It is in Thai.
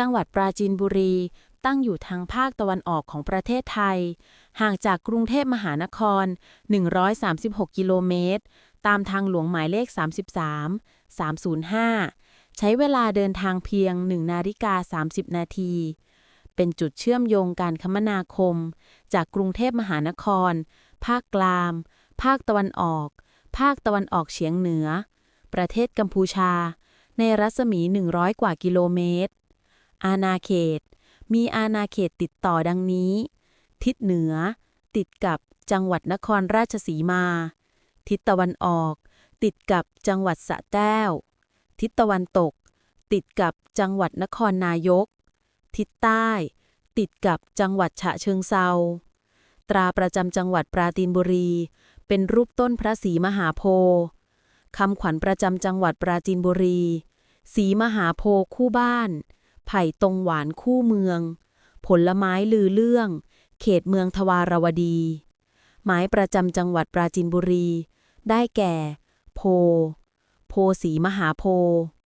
จังหวัดปราจีนบุรี ตั้งอยู่ทางภาคตะวันออกของประเทศไทย ห่างจากกรุงเทพมหานคร 136 กิโลเมตร ตามทางหลวงหมายเลข 33 305 ใช้เวลาเดินทางเพียง 1 นาฬิกา 30 นาที เป็นจุดเชื่อมโยงการคมนาคม จากกรุงเทพมหานคร ภาคกลาง ภาคตะวันออก ภาคตะวันออกเฉียงเหนือ ประเทศกัมพูชาในรัศมี 100 กว่ากิโลเมตร อาณาเขต มีอาณาเขตติดต่อดังนี้ ทิศเหนือ ติดกับจังหวัดนครราชสีมา ทิศตะวันออก ติดกับจังหวัดสะแก้ว ทิศตะวันตก ติดกับจังหวัดนครนายก ทิศใต้ ติดกับจังหวัดฉะเชิงเซาตราประจำจังหวัดปราจีนบุรี เป็นรูปต้นพระศรีมหาโพธิ์คำขวัญประจำจังหวัดปราจีนบุรี สีมหาโพธิ์คู่บ้าน ไผ่ตรงหวานคู่เมือง ผลไม้ลือเรื่อง เขตเมืองทวารวดีไม้ประจำจังหวัดปราจินบุรี ได้แก่ โพ โพสีมหาโพ